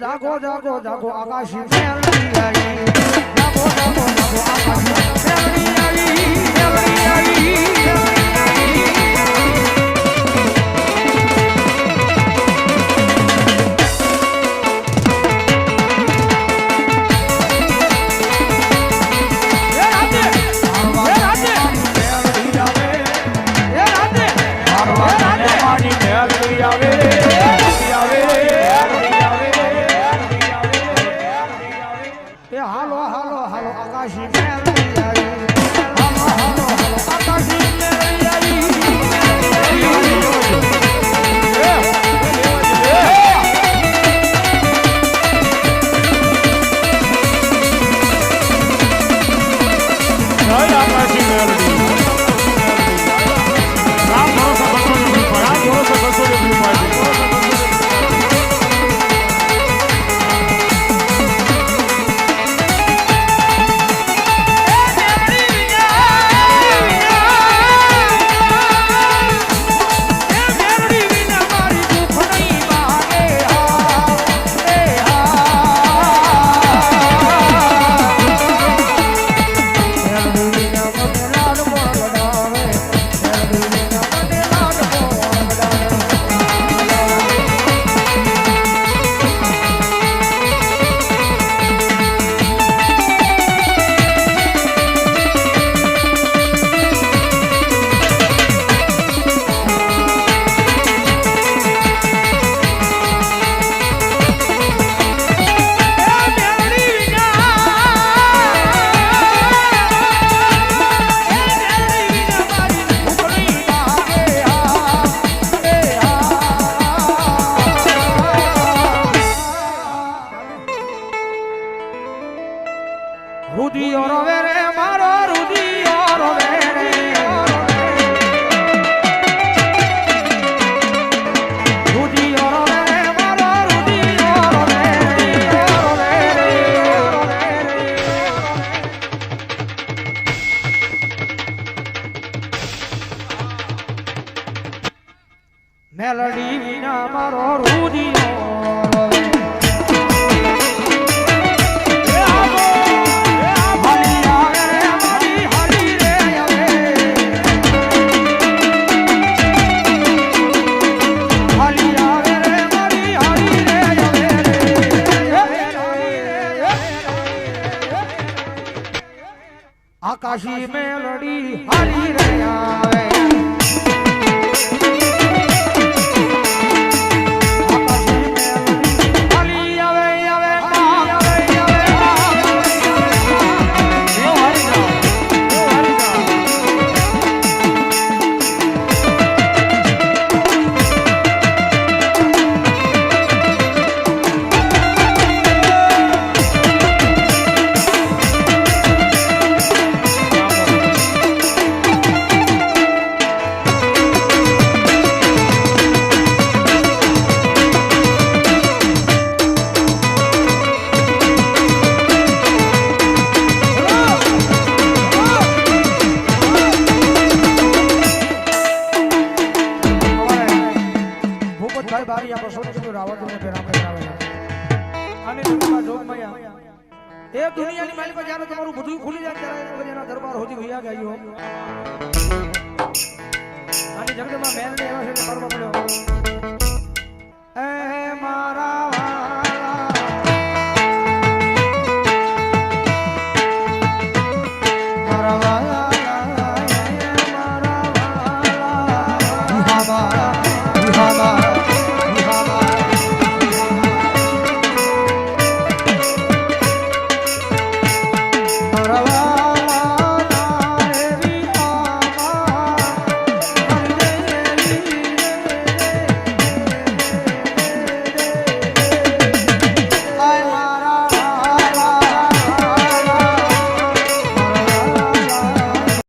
જાગો જાગો જાગો આકાશી મેલડી જાગો એ હાલો હાલો હાલો આકાશી. હાલી રે આવે રે આકાશી મેલડી હરી રે ભૂપતભાઈ બારી આપણો સોની ચંદ્ર રાવતને પેરા પહેરાવેલા. અને દુનિયામાં જોગમાયા. એ દુનિયાની માલિક જ્યારે તમારું બધું ખુલી જાય ત્યારે એના દરબાર સુધી વૈયા ગયો અને જગદંબા મેલડી એવા છે કરવા પડ્યો એ મારા